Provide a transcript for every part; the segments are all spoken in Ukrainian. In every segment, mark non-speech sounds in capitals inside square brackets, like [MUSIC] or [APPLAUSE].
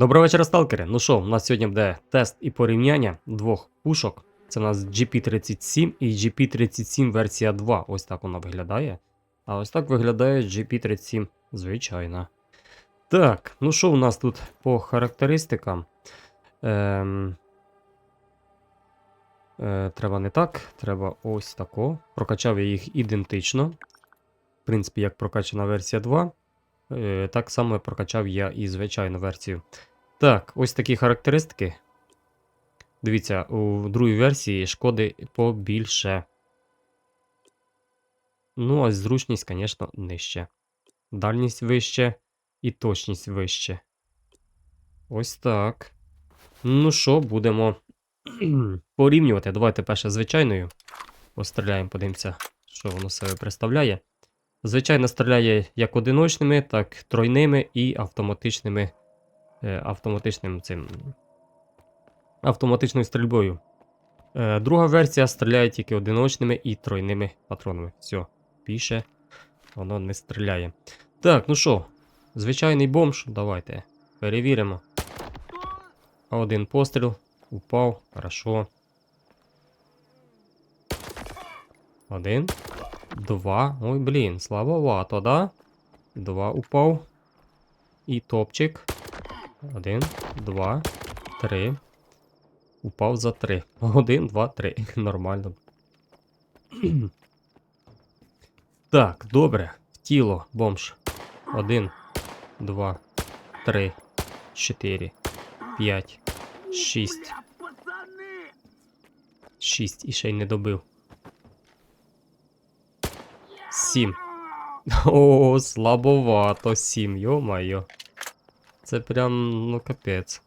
Доброго вечора, сталкери. Ну що, у нас сьогодні буде тест і порівняння двох пушок. Це у нас GP37 і GP37 версія 2. Ось так вона виглядає. А ось так виглядає GP37 звичайна. Так, ну що у нас тут по характеристикам? Ем... Е, треба не так, треба ось тако. Прокачав я їх ідентично. В принципі, як прокачана версія 2. Е, Так само прокачав я і звичайну версію. Так, ось такі характеристики. Дивіться, у другій версії шкоди побільше. Ну, а зручність, звісно, нижче. Дальність вище і точність вище. Ось так. Ну що, будемо [CLEARS THROAT] порівнювати. Давайте перше звичайною. Постріляємо, подивимося, що воно себе представляє. Звичайно, стріляє як одиночними, так тройними і автоматичними. Е, автоматичним цим. Автоматичною стрільбою. Е, друга версія стріляє тільки одиночними і тройними патронами. Все, більше воно не стріляє. Так, ну що, звичайний бомж, давайте перевіримо. Один постріл. Упав, хорошо. Один. Два. Ой, блін, слабовато, да? Два упав. І топчик. Один, два, три. Упав за три. [LAUGHS] Один, два, три. [LAUGHS] Нормально. [CLEARS THROAT] так, добре. В тіло, бомж. Один, два, три, чотири, п'ять, шість. Шість і ще й не добив. Сім. [LAUGHS] О, слабовато, сім, йо-майо. Це прям, ну капець.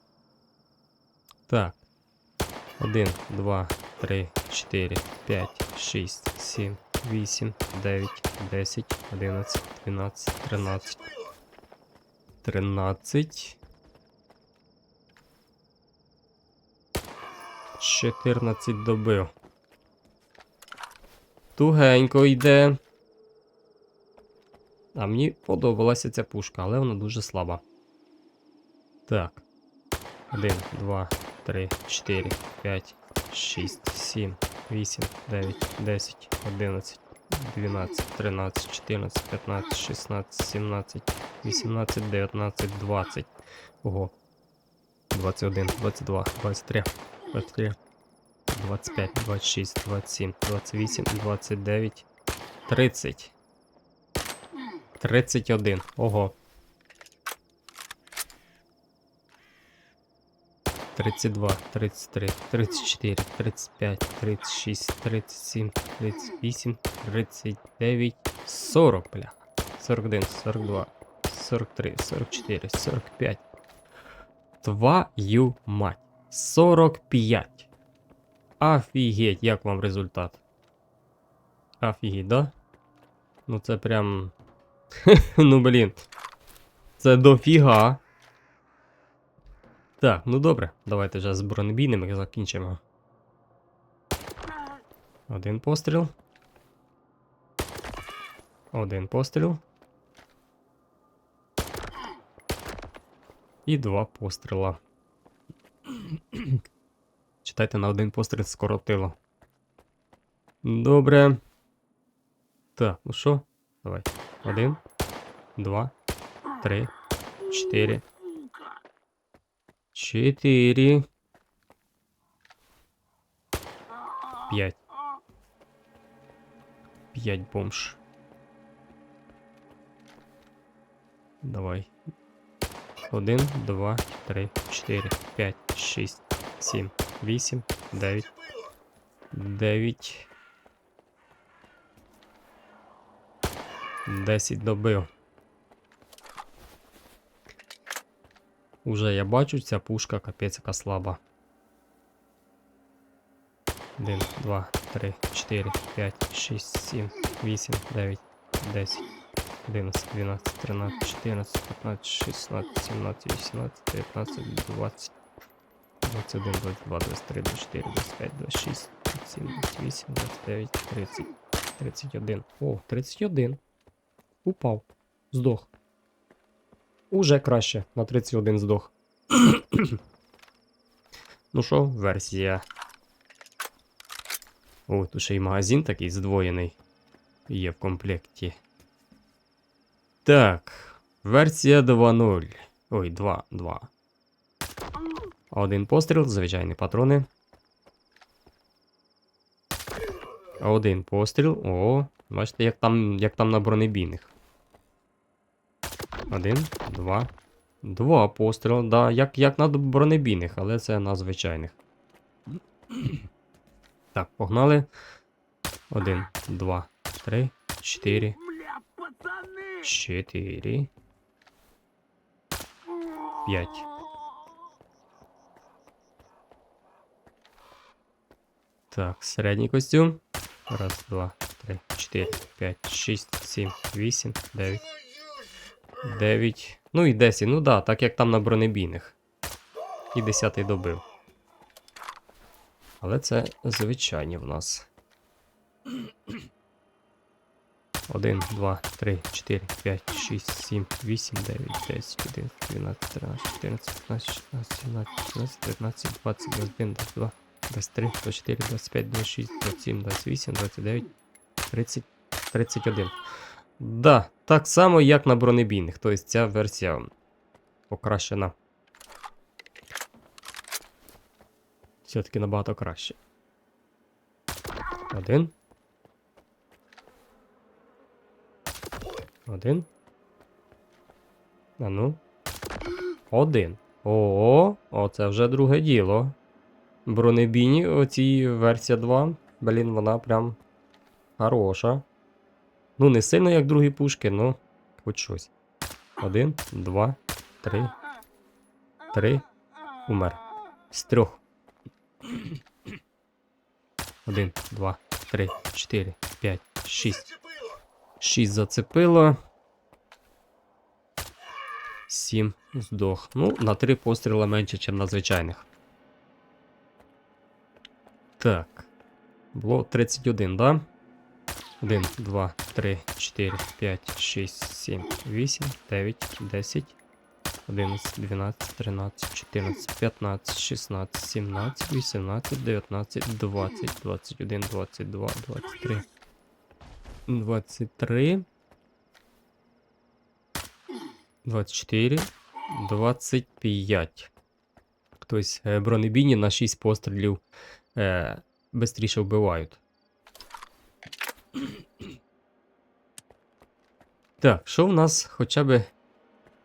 Так. Один, два, три, чотири, п'ять, шість, сім, вісім, дев'ять, десять, одинадцять, дванадцять, тринадцять. Тринадцять. Чотирнадцять добив. Тугенько йде. А мені подобалася ця пушка, але вона дуже слаба. Так. 1, 2, 3, 4, 5, 6, 7, 8, 9, 10, 11, 12, 13, 14, 15, 16, 17, 18, 19, 20. Ого. 21, 22, 23, 23, 25, 26, 27, 28, 29, 30. 31. Ого. 32, 33, 34, 35, 36, 37, 38, 39, 40, бля. 41, 42, 43, 44, 45. Твою мать. 45. Офігеть, як вам результат? Офігеть, да? Ну це прям. [LAUGHS] ну блін. Це дофіга. Так, ну добре, давайте вже з бронебійними закінчимо. Один постріл. Один постріл. І два постріла. Читайте на один постріл скоротило. Добре. Так, ну що? Давай. Один, два, три, чотири. Чотири. П'ять. П'ять бомж. Давай. Один, два, три, чотири, п'ять, шість, сім, вісім, дев'ять. Дев'ять. Десять добив. Уже я бачу, ця пушка капець яка слаба. 1, 2, 3, 4, 5, 6, 7, 8, 9, 10, 11, 12, 13, 14, 15, 16, 17, 18, 19, 20, 21, 22, 23, 24, 25, 26, 27, 28, 29, 30, 31. О, 31. Упав. Здох. Уже краще. На 31 здох. ну що, версія. О, тут ще й магазин такий здвоєний. Є в комплекті. Так. Версія 2.0. Ой, 2.2. Один постріл, звичайні патрони. Один постріл. О, бачите, як там, як там на бронебійних. Один, два. Два постріли. Да, як, як на бронебійних, але це на звичайних. Так, погнали. Один, два, три, чотири. Чотири. П'ять. Так, середній костюм. Раз, два, три, чотири, п'ять, шість, сім, вісім, дев'ять. 9. Ну і 10. Ну да, так як там на бронебійних. І 10 добив. Але це звичайні в нас. 1, 2, 3, 4, 5, 6, 7, 8, 9, 10, 11, 12, 13, 14, 15, 16, 17, 18, 19, 20, 21, 22, 23, 24, 25, 26, 27, 28, 29, 30, 31. Да, так само, як на бронебійних. Тобто ця версія покращена. Все-таки набагато краще. Один. Один. А ну. Один. О, оце вже друге діло. Бронебійні, оці версія 2. Блін, вона прям хороша. Ну, не сильно, як другі пушки, ну, хоч щось. Один, два, три. Три. Умер. З трьох. Один, два, три, чотири, п'ять, шість. Шість зацепило. Сім здох. Ну, на три постріла менше, ніж на звичайних. Так. Було 31, да? 1, 2, 3, 4, 5, 6, 7, 8, 9, 10, 11, 12, 13, 14, 15, 16, 17, 18, 19, 20, 21, 22, 23, 23, 24, 25. Тобто бронебійні на 6 пострілів е, бистріше вбивають. Так, що в нас хоча б.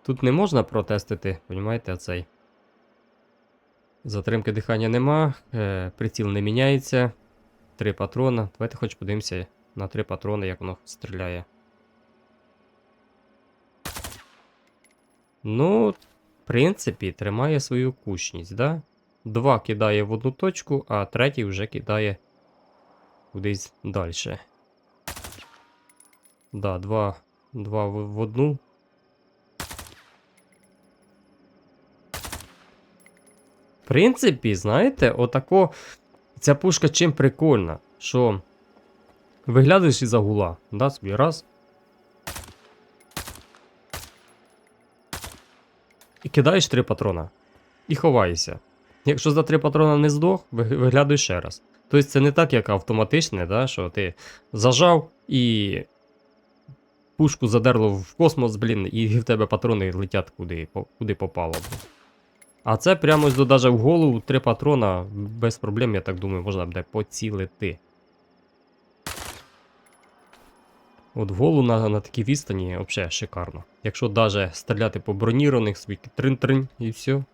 Тут не можна протестити, понімаєте, цей. Затримки дихання нема, е, приціл не міняється. Три патрона. Давайте хоч подивимося на три патрони, як воно стріляє. Ну, в принципі, тримає свою кучність, да? Два кидає в одну точку, а третій вже кидає кудись далі. Да, два, два в, одну. В принципі, знаєте, отако. Ця пушка чим прикольна, що виглядаєш із-за гула, да, собі раз. І кидаєш три патрона. І ховаєшся. Якщо за три патрона не здох, ви- виглядуй ще раз. Тобто це не так, як автоматичне, да, що ти зажав і пушку задерло в космос, блін, і в тебе патрони летять куди, куди попало. А це прямо даже в голову три патрона без проблем, я так думаю, можна буде поцілити. От в голову на, на такій відстані взагалі шикарно. Якщо даже стріляти по бронірованих, свій трин-трин і все.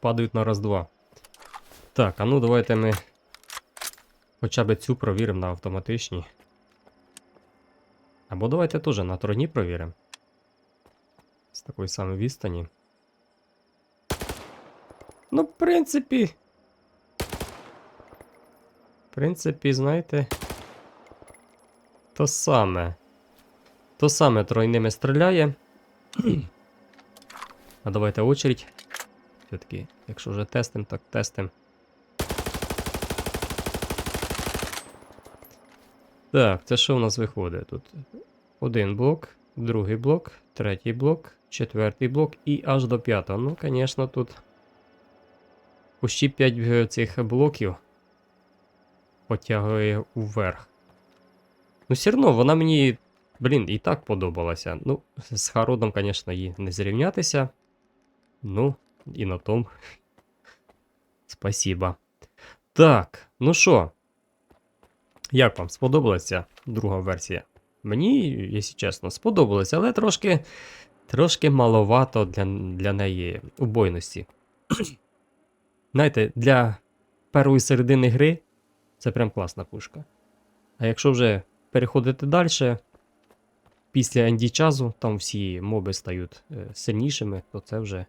Падають на раз-два. Так, а ну давайте ми хоча б цю провіримо на автоматичній. Або давайте теж на троні провіримо. З такої самої відстані. Ну, в принципі. В принципі, знаєте. То саме. То саме тройними стріляє. а давайте очередь. Все-таки, якщо вже тестим, так тестим. Так, це що у нас виходить тут? Один блок, другий блок, третій блок, четвертий блок і аж до п'ятого. Ну, звісно, тут почти 5 цих блоків потягує вверх. Ну, все одно, вона мені, блін, і так подобалася. Ну, з Хародом, звісно, їй не зрівнятися. Ну, і на том. [LAUGHS] Спасибо. Так, ну що, як вам сподобалася друга версія? Мені, якщо чесно, сподобалося, але трошки, трошки маловато для, для неї убойності. [CLEARS THROAT] Знаєте, для першої середини гри це прям класна пушка. А якщо вже переходити далі, після Енді часу там всі моби стають е, сильнішими, то це вже,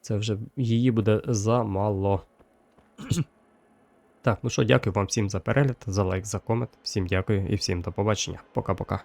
це вже її буде замало. [CLEARS THROAT] Так, ну що, дякую вам всім за перегляд, за лайк, за комент. Всім дякую і всім до побачення. Пока-пока.